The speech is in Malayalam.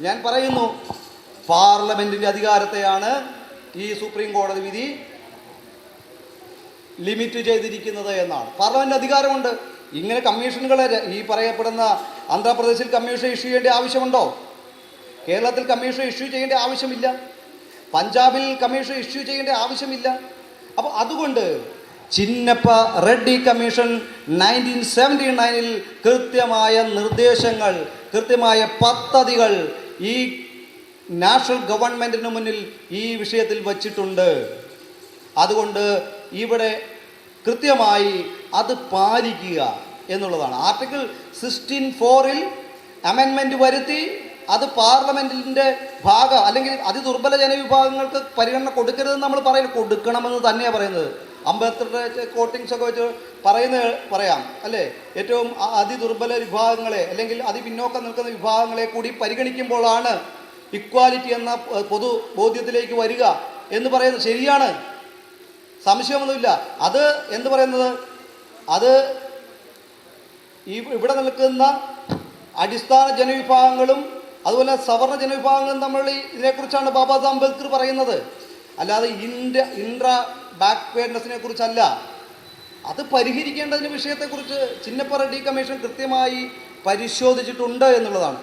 ഞാൻ പറയുന്നു പാർലമെന്റിന്റെ അധികാരത്തെയാണ് ഈ സുപ്രീം കോടതി വിധി ലിമിറ്റ് ചെയ്തിരിക്കുന്നത് എന്നാണ്. പാർലമെന്റ് അധികാരമുണ്ട്. ഇങ്ങനെ കമ്മീഷനുകളെ ഈ പറയപ്പെടുന്ന ആന്ധ്രാപ്രദേശിൽ കമ്മീഷൻ ഇഷ്യൂ ചെയ്യേണ്ട ആവശ്യമുണ്ടോ? കേരളത്തിൽ കമ്മീഷൻ ഇഷ്യൂ ചെയ്യേണ്ട ആവശ്യമില്ല. പഞ്ചാബിൽ കമ്മീഷൻ ഇഷ്യൂ ചെയ്യേണ്ട ആവശ്യമില്ല. അപ്പോൾ അതുകൊണ്ട് Chinnappa Reddy commission nineteen seventy നയനിൽ കൃത്യമായ നിർദ്ദേശങ്ങൾ കൃത്യമായ പദ്ധതികൾ ഈ നാഷണൽ ഗവൺമെന്റിന് മുന്നിൽ ഈ വിഷയത്തിൽ വച്ചിട്ടുണ്ട്. അതുകൊണ്ട് ഇവിടെ കൃത്യമായി അത് പാലിക്കുക എന്നുള്ളതാണ്. ആർട്ടിക്കിൾ സിക്സ്റ്റീൻ ഫോറിൽ അമെൻമെന്റ് വരുത്തി അത് പാർലമെന്റിന്റെ ഭാഗം അല്ലെങ്കിൽ അതിദുർബല ജനവിഭാഗങ്ങൾക്ക് പരിഗണന കൊടുക്കരുതെന്ന് നമ്മൾ പറയുന്നത് കൊടുക്കണമെന്ന് തന്നെയാണ് പറയുന്നത്. അംബേദ്കറുടെ കോട്ടിങ്സ് ഒക്കെ വെച്ച് പറയുന്ന പറയാം അല്ലേ? ഏറ്റവും അതിദുർബല വിഭാഗങ്ങളെ അല്ലെങ്കിൽ അതിപിന്നോക്കം നിൽക്കുന്ന വിഭാഗങ്ങളെ കൂടി പരിഗണിക്കുമ്പോഴാണ് ഇക്വാലിറ്റി എന്ന പൊതു ബോധ്യത്തിലേക്ക് വരിക എന്ന് പറയുന്നത്. ശരിയാണ്. സംശയമൊന്നുമില്ല. അത് എന്ത് പറയുന്നത്? അത് ഈ ഇവിടെ നിൽക്കുന്ന അടിസ്ഥാന ജനവിഭാഗങ്ങളും അതുപോലെ സവർണ ജനവിഭാഗങ്ങളും തമ്മിൽ ഇതിനെക്കുറിച്ചാണ് ബാബാ സാഹേബ് അംബേദ്കർ പറയുന്നത്. അല്ലാതെ ഇൻഡ ഇൻട്ര ബാക്ക്വേർഡ്നെസ്സിനെ കുറിച്ചല്ല. അത് പരിഹരിക്കേണ്ടതിന് വിഷയത്തെക്കുറിച്ച് ചിന്നപ്പ കമ്മീഷൻ കൃത്യമായി പരിശോധിച്ചിട്ടുണ്ട് എന്നുള്ളതാണ്.